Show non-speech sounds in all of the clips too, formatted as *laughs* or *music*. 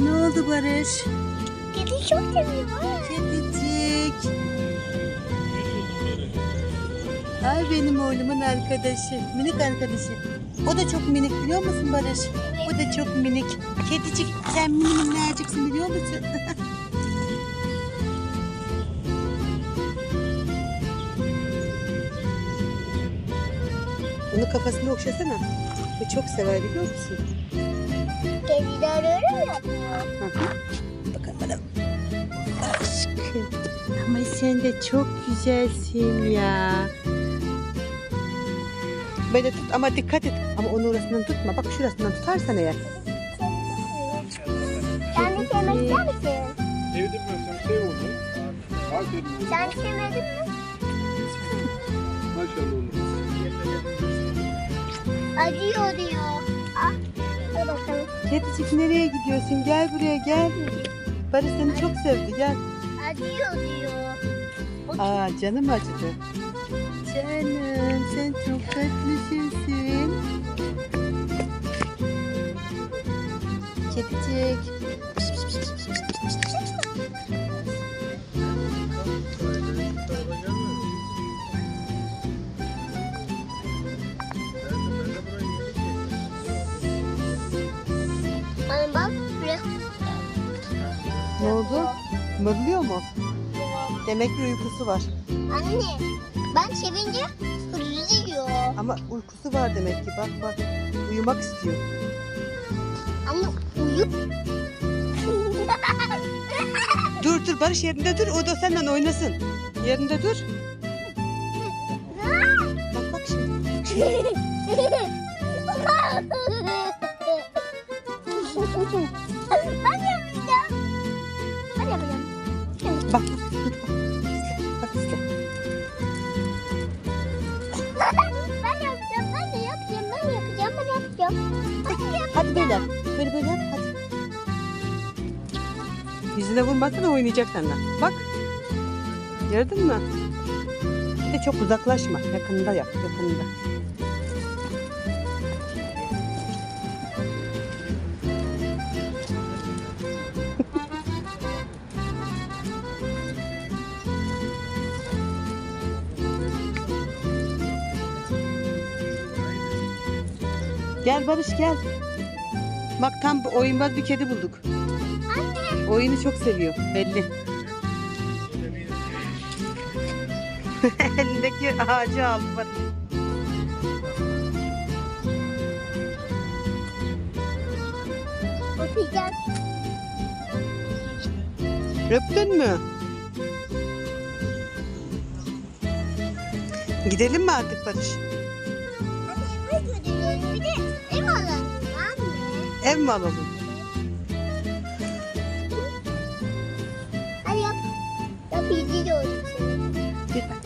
Ne oldu Barış? Kedi çok seviyorum. Kedicik. Ay benim oğlumun arkadaşı. Minik arkadaşı. O da çok minik biliyor musun Barış? O da çok minik. Kedicik sen minik minnacıksın biliyor musun? *laughs* Onu kafasını okşasana. O çok sever biliyor musun? Kediler öyle mi yapıyor? Bakın bana. Aşkım. Ama sen de çok güzelsin ya. Böyle tut ama dikkat et. Ama onu orasından tutma. Bak şurasından tutarsan eğer. Sen de sevmek ister misin? Sevdim ben sen sev onu. Aferin. Sen sevmedin mi? Maşallah. Acıyor diyor. Kedicik nereye gidiyorsun? Gel buraya gel. Barış seni çok sevdi gel. Acıyor diyor. O Aa canım acıdı. Canım sen çok tatlısın. Kedicik. Ne oldu? Mırlıyor mu? Demek ki uykusu var. Anne ben sevince hırlıyor. Ama uykusu var demek ki. Bak bak. Uyumak istiyor. Anne uyu. *laughs* Dur dur Barış yerinde dur. O da seninle oynasın. Yerinde dur. Bak bak şimdi. Bak *laughs* şimdi. Bak bak. İşte. ben yapacağım. Ben de yapacağım. Ben yapacağım. Ben yapacağım. Hadi böyle. Böyle böyle yap. Hadi. Yüzüne vurmasana oynayacak seninle. Bak. Gördün mü? Bir de çok uzaklaşma. Yakında yap. Yakında. Gel Barış gel. Bak tam bu oyunbaz bir kedi bulduk. Oyunu çok seviyor belli. *laughs* Elindeki ağacı aldı Barış. Okuyacağım. Öptün mü? Gidelim mi artık Barış? De ev alalım anne. Ev mi alalım? Hadi yap. Yap izliyorum seni. Bir bak.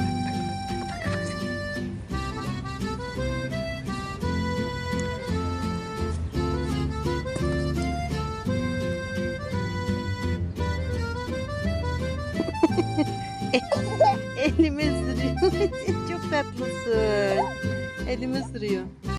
Elimi ısırıyor. *laughs* Çok tatlısın. Elimi ısırıyor.